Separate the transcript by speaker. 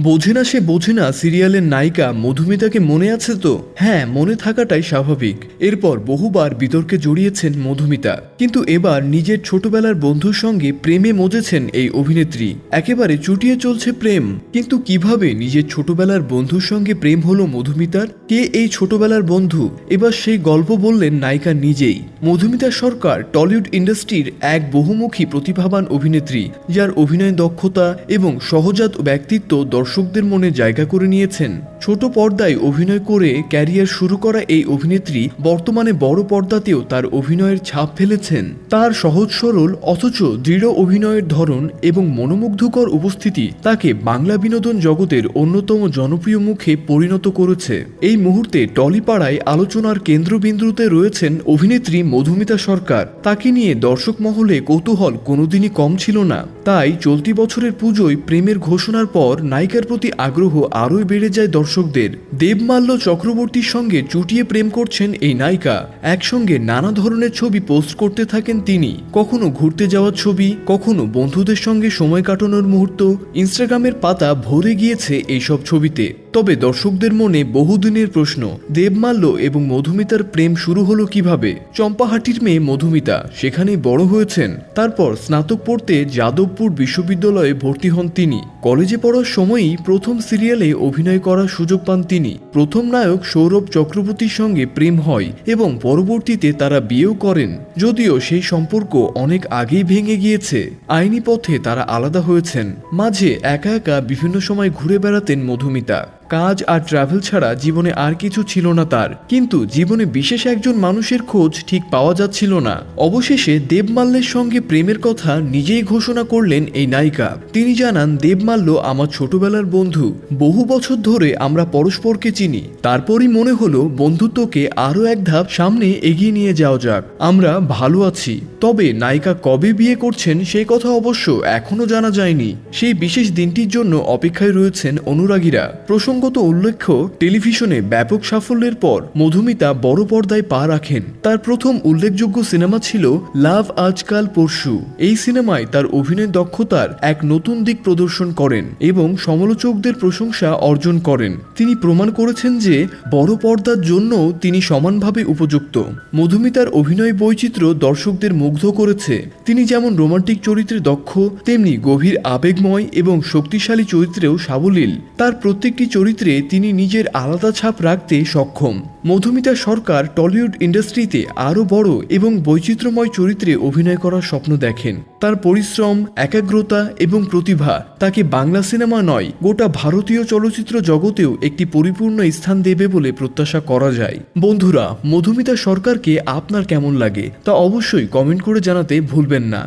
Speaker 1: বোঝে না সে বোঝে না সিরিয়ালের নায়িকা মধুমিতাকে মনে আছে তো? হ্যাঁ মনে থাকাটাই স্বাভাবিক। এরপর বহুবার বিতর্কে জড়িয়েছেন মধুমিতা। কিন্তু এবার নিজের ছোটবেলার বন্ধুর সঙ্গে প্রেমে মজেছেন এই অভিনেত্রী। একেবারে চুটিয়ে চলছে প্রেম। কিন্তু কীভাবে নিজের ছোটবেলার বন্ধুর সঙ্গে প্রেম হলো মধুমিতার? কে এই ছোটবেলার বন্ধু? এবার সেই গল্প বললেন নায়িকা নিজেই। মধুমিতা সরকার টলিউড ইন্ডাস্ট্রির এক বহুমুখী প্রতিভাবান অভিনেত্রী, যার অভিনয় দক্ষতা এবং সহজাত ব্যক্তিত্ব দর্শকদের মনে জায়গা করে নিয়েছেন। ছোট পর্দায় অভিনয় করে ক্যারিয়ার শুরু করা এই অভিনেত্রী বর্তমানে বড় পর্দাতেও তার অভিনয়ের ছাপ ফেলেছেন। তার সহজ সরল, অথচ দৃঢ় অভিনয়ের ধরন এবং মনোমুগ্ধকর উপস্থিতি তাকে বাংলা বিনোদন জগতের অন্যতম জনপ্রিয় মুখে পরিণত করেছে। এই মুহূর্তে টলিপাড়ায় আলোচনার কেন্দ্রবিন্দুতে রয়েছেন অভিনেত্রী মধুমিতা সরকার। তাকে নিয়ে দর্শক মহলে কৌতূহল কোনোদিনই কম ছিল না। তাই চলতি বছরের পুজোয় প্রেমের ঘোষণার পর নায়িকার প্রতি আগ্রহ আরোই বেড়ে যায় দর্শকদের। দেবমাল্য চক্রবর্তীর সঙ্গে চুটিয়ে প্রেম করছেন এই নায়িকা। একসঙ্গে নানা ধরনের ছবি পোস্ট করতে থাকেন তিনি। কখনো ঘুরতে যাওয়ার ছবি, কখনো বন্ধুদের সঙ্গে সময় কাটানোর মুহূর্ত। ইনস্টাগ্রামের পাতা ভরে গিয়েছে এইসব ছবিতে। তবে দর্শকদের মনে বহুদিনের প্রশ্ন, দেবমাল্য এবং মধুমিতার প্রেম শুরু হলো কীভাবে? চম্পাহাটির মেয়ে মধুমিতা সেখানেই বড় হয়েছেন। তারপর স্নাতক পড়তে যাদবপুর বিশ্ববিদ্যালয়ে ভর্তি হন তিনি। কলেজে পড়ার সময়ই প্রথম সিরিয়ালে অভিনয় করার সুযোগ পান তিনি। প্রথম নায়ক সৌরভ চক্রবর্তীর সঙ্গে প্রেম হয় এবং পরবর্তীতে তারা বিয়েও করেন, যদিও সেই সম্পর্ক অনেক আগেই ভেঙে গিয়েছে। আইনি পথে তারা আলাদা হয়েছেন। মাঝে একা একা বিভিন্ন সময় ঘুরে বেড়াতেন মধুমিতা। কাজ আর ট্রাভেল ছাড়া জীবনে আর কিছু ছিল না তার। কিন্তু জীবনে বিশেষ একজন মানুষের খোঁজ ঠিক পাওয়া যাচ্ছিল না। অবশেষে দেবমাল্যের সঙ্গে প্রেমের কথা নিজেই ঘোষণা করলেন এই নায়িকা। তিনি জানান, দেবমাল্য আমার ছোটবেলার বন্ধু। বহু বছর ধরে আমরা পরস্পরকে চিনি। তারপরই মনে হলো বন্ধুত্বকে আরও এক ধাপ সামনে এগিয়ে নিয়ে যাওয়া যাক। আমরা ভালো আছি। তবে নায়িকা কবে বিয়ে করছেন সেই কথা অবশ্য এখনও জানা যায়নি। সেই বিশেষ দিনটির জন্য অপেক্ষায় রয়েছেন অনুরাগীরা। প্রসঙ্গত উল্লেখ্য, টেলিভিশনে ব্যাপক সাফল্যের পর মধুমিতা বড় পর্দায় পা রাখেন। তার প্রথম উল্লেখযোগ্য সিনেমা ছিল লাভ আজকাল পরশু। এই সিনেমায় তার অভিনয় দক্ষতার এক নতুন দিক প্রদর্শন করেন এবং সমালোচকদের প্রশংসা অর্জন করেন। তিনি প্রমাণ করেছেন যে বড় পর্দার জন্য তিনি সমানভাবে উপযুক্ত। মধুমিতার অভিনয় বৈচিত্র্য দর্শকদের মুগ্ধ করেছে। তিনি যেমন রোমান্টিক চরিত্রে দক্ষ, তেমনি গভীর আবেগময় এবং শক্তিশালী চরিত্রেও সাবলীল। তার প্রত্যেকটি চরিত্রে তিনি নিজের আলাদা ছাপ রাখতে সক্ষম। মধুমিতা সরকার টলিউড ইন্ডাস্ট্রিতে আরও বড় এবং বৈচিত্র্যময় চরিত্রে অভিনয় করার স্বপ্ন দেখেন। তার পরিশ্রম, একাগ্রতা এবং প্রতিভা তাকে বাংলা সিনেমা নয়, গোটা ভারতীয় চলচ্চিত্র জগতেও একটি পরিপূর্ণ স্থান দেবে বলে প্রত্যাশা করা যায়। বন্ধুরা, মধুমিতা সরকারকে আপনার কেমন লাগে তা অবশ্যই কমেন্ট করে জানাতে ভুলবেন না।